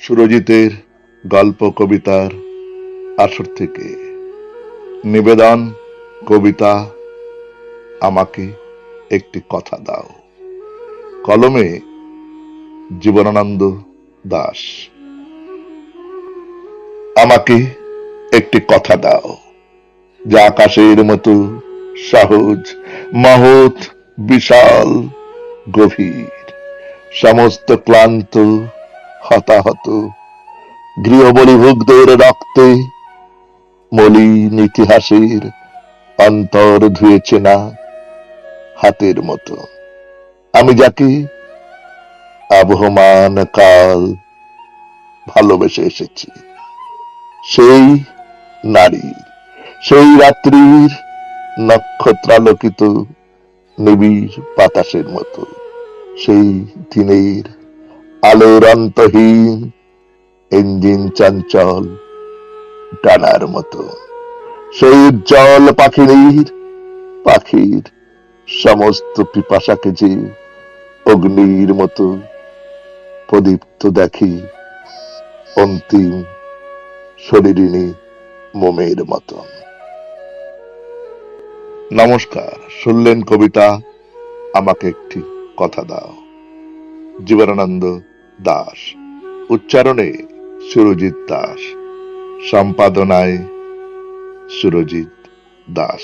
সুরজিতের গল্প, কবিতার আসর থেকে। নিবেদন, কবিতা, আমাকে একটি কথা দাও। কলমে জীবনানন্দ দাস। আমাকে একটি কথা দাও। যা আকাশের মতো সহজ, মহৎ, বিশাল, গভীর, সমস্ত ক্লান্ত হতাহত গৃহবলিভুগদের রক্তে মলিন ইতিহাসের অন্তর ধুয়েছে না হাতের মতো। আমি যাকে আবহমান কাল ভালোবেসে এসেছি, সেই নারী, সেই রাত্রির নক্ষত্রালোকিত নিবিড় বাতাসের মতো, সেই দিনের আলোর অন্তহীন ইঞ্জিন চঞ্চল ডানার মতো। সেই উজ্জ্বল পাখিনীর, পাখির সমস্ত পিপাসাকে যে অগ্নির মতো প্রদীপ্ত দেখি, অন্তিম শরীরিনী মোমের মতন নমস্কার, শুনলেন কবিতা, আমাকে একটি কথা দাও। জীবনানন্দ দাস। উচ্চারণে সুরজিৎ দাস। সম্পাদনায় সুরজিৎ দাস।